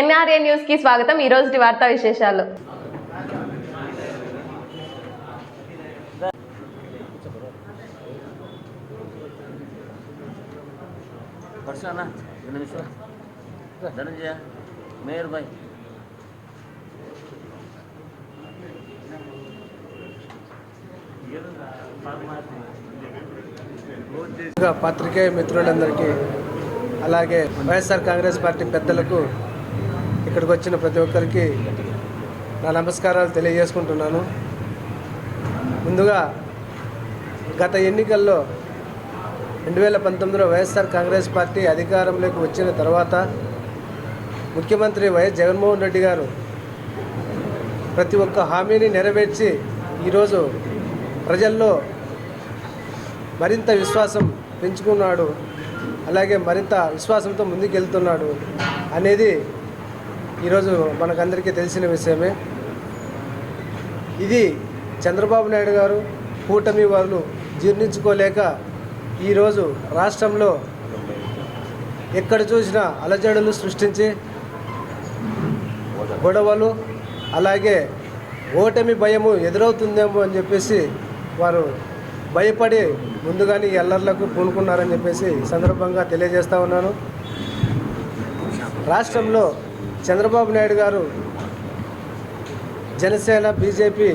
NRA న్యూస్కి స్వాగతం. ఈ రోజు వార్తా విశేషాలు. ధనంజయ మేయర్ పత్రికేయ మిత్రులందరికీ అలాగే వైఎస్ఆర్ కాంగ్రెస్ పార్టీ పెద్దలకు ఇక్కడికి వచ్చిన ప్రతి ఒక్కరికి నా నమస్కారాలు తెలియజేసుకుంటున్నాను. ముందుగా గత ఎన్నికల్లో రెండు వేల పంతొమ్మిదిలో వైఎస్ఆర్ కాంగ్రెస్ పార్టీ అధికారంలోకి వచ్చిన తర్వాత ముఖ్యమంత్రి వైఎస్ జగన్మోహన్ రెడ్డి గారు ప్రతి ఒక్క హామీని నెరవేర్చి ఈరోజు ప్రజల్లో మరింత విశ్వాసం పెంచుకున్నాడు. అలాగే మరింత విశ్వాసంతో ముందుకెళ్తున్నాడు అనేది ఈరోజు మనకందరికీ తెలిసిన విషయమే. ఇది చంద్రబాబు నాయుడు గారు కూటమి వాళ్ళు జీర్ణించుకోలేక ఈరోజు రాష్ట్రంలో ఎక్కడ చూసినా అలజడులు సృష్టించి గొడవలు అలాగే ఓటమి భయము ఎదురవుతుందేమో అని చెప్పేసి వారు భయపడి ముందుగానే ఎల్లర్లకు పూనుకున్నారని చెప్పేసి సందర్భంగా తెలియజేస్తా ఉన్నాను. రాష్ట్రంలో చంద్రబాబు నాయుడు గారు జనసేన బీజేపీ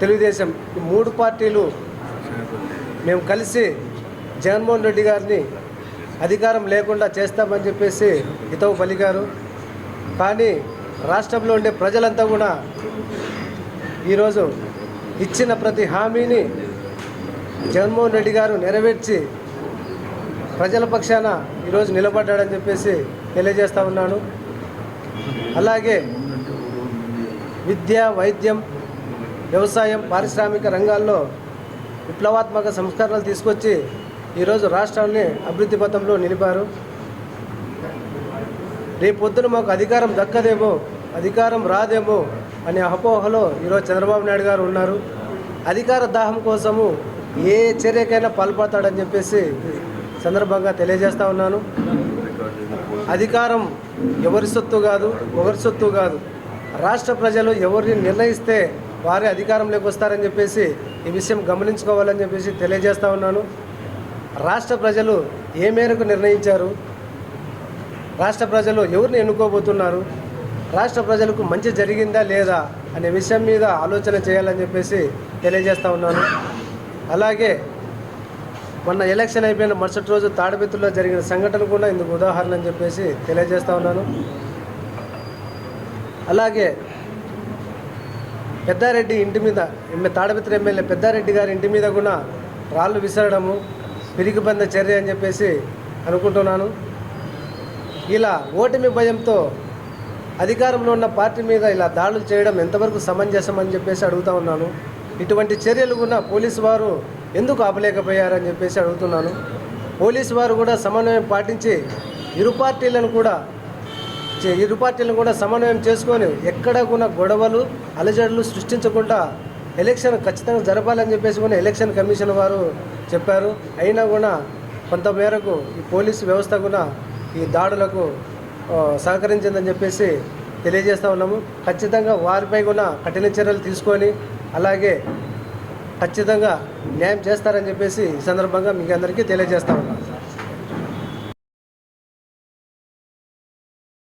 తెలుగుదేశం ఈ మూడు పార్టీలు మేము కలిసి జగన్మోహన్ రెడ్డి గారిని అధికారం లేకుండా చేస్తామని చెప్పేసి హితవు పలికారు. కానీ రాష్ట్రంలో ఉండే ప్రజలంతా కూడా ఈరోజు ఇచ్చిన ప్రతి హామీని జగన్మోహన్ రెడ్డి గారు నెరవేర్చి ప్రజల పక్షాన ఈరోజు నిలబడ్డాడని చెప్పేసి తెలియజేస్తా ఉన్నాను. అలాగే విద్య వైద్యం వ్యవసాయం పారిశ్రామిక రంగాల్లో విప్లవాత్మక సంస్కరణలు తీసుకొచ్చి ఈరోజు రాష్ట్రాన్ని అభివృద్ధి పథంలో నిలిపారు. రేపొద్దున మాకు అధికారం దక్కదేమో అధికారం రాదేమో అనే అపోహలో ఈరోజు చంద్రబాబు నాయుడు గారు ఉన్నారు. అధికార దాహం కోసము ఏ చర్యకైనా పాల్పడతాడని చెప్పేసి సందర్భంగా తెలియజేస్తా ఉన్నాను. అధికారం ఎవరి సొత్తు కాదు ఒకరి సొత్తు కాదు. రాష్ట్ర ప్రజలు ఎవరిని నిర్ణయిస్తే వారే అధికారంలోకి వస్తారని చెప్పేసి ఈ విషయం గమనించుకోవాలని చెప్పేసి తెలియజేస్తా ఉన్నాను. రాష్ట్ర ప్రజలు ఏ మేరకు నిర్ణయించారు? రాష్ట్ర ప్రజలు ఎవరిని ఎన్నుకోబోతున్నారు? రాష్ట్ర ప్రజలకు మంచి జరిగిందా లేదా అనే విషయం మీద ఆలోచన చేయాలని చెప్పేసి తెలియజేస్తా ఉన్నాను. అలాగే మొన్న ఎలక్షన్ అయిపోయిన మరుసటి రోజు తాడిపెత్తులో జరిగిన సంఘటన కూడా ఇందుకు ఉదాహరణ అని చెప్పేసి తెలియజేస్తూ ఉన్నాను. అలాగే పెద్దారెడ్డి ఇంటి మీద ఎమ్మె- ఎమ్మెల్యే పెద్దారెడ్డి గారి ఇంటి మీద కూడా రాళ్ళు విసరడము పిరిగిబంద చర్య అని చెప్పేసి అనుకుంటున్నాను. ఇలా ఓటమి భయంతో అధికారంలో ఉన్న పార్టీ మీద ఇలా దాడులు చేయడం ఎంతవరకు సమంజసం అని చెప్పేసి అడుగుతా ఉన్నాను. ఇటువంటి చర్యలు కూడా పోలీసు వారు ఎందుకు ఆపలేకపోయారని చెప్పేసి అడుగుతున్నాను. పోలీసు వారు కూడా సమన్వయం పాటించి ఇరు పార్టీలను కూడా చే- ఇరు పార్టీలను కూడా సమన్వయం చేసుకొని ఎక్కడ కూడా గొడవలు అలజడులు సృష్టించకుండా ఎలక్షన్ ఖచ్చితంగా జరపాలని చెప్పేసి కూడా ఎలక్షన్ కమిషన్ వారు చెప్పారు. అయినా కూడా కొంత మేరకు ఈ పోలీసు వ్యవస్థ కూడా ఈ దాడులకు సహకరించిందని చెప్పేసి తెలియజేస్తా ఉన్నాము. ఖచ్చితంగా వారిపై కూడా కఠిన చర్యలు తీసుకొని అలాగే ఖచ్చితంగా న్యాయం చేస్తారని చెప్పేసి ఈ సందర్భంగా మీకు అందరికీ తెలియజేస్తా ఉన్నాను.